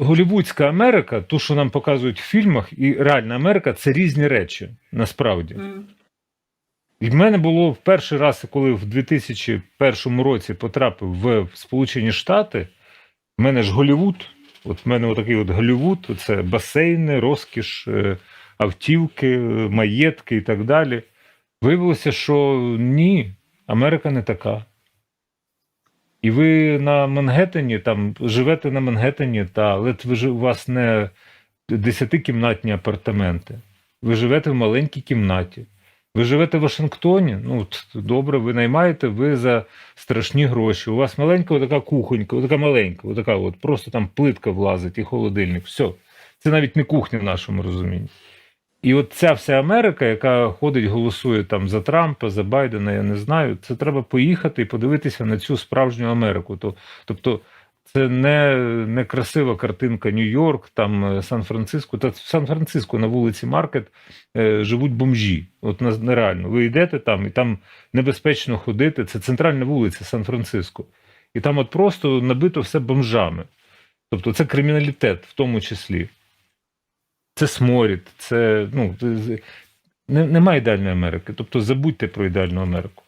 голівудська Америка, ту, що нам показують в фільмах, і реальна Америка це різні речі насправді. І в мене було в перший раз, коли в 2001 році потрапив в Сполучені Штати, в мене ж Голівуд, от в мене отакий от Голівуд, це басейни, розкіш, е, автівки, е, маєтки і так далі. Виявилося, що ні, Америка не така. І ви на Мангеттені, там живете на Мангеттені, та, але ви у вас не десятикімнатні апартаменти. Ви живете в маленькій кімнаті. Ви живете в Вашингтоні, ну добре, ви наймаєте, ви за страшні гроші. У вас маленька така кухонька, така маленька, отака от, просто там плитка влазить і холодильник. Все. Це навіть не кухня в нашому розумінні. І от ця вся Америка, яка ходить, голосує там за Трампа, за Байдена, я не знаю, це треба поїхати і подивитися на цю справжню Америку. То, тобто це не, не красива картинка Нью-Йорк, там е, Сан-Франциско. Та в Сан-Франциско на вулиці Маркет е, живуть бомжі. От на- нереально. Ви йдете там, і там небезпечно ходити. Це центральна вулиця Сан-Франциско. І там от просто набито все бомжами. Тобто це криміналітет в тому числі. Це сморід, це ну, немає ідеальної Америки. Тобто забудьте про ідеальну Америку.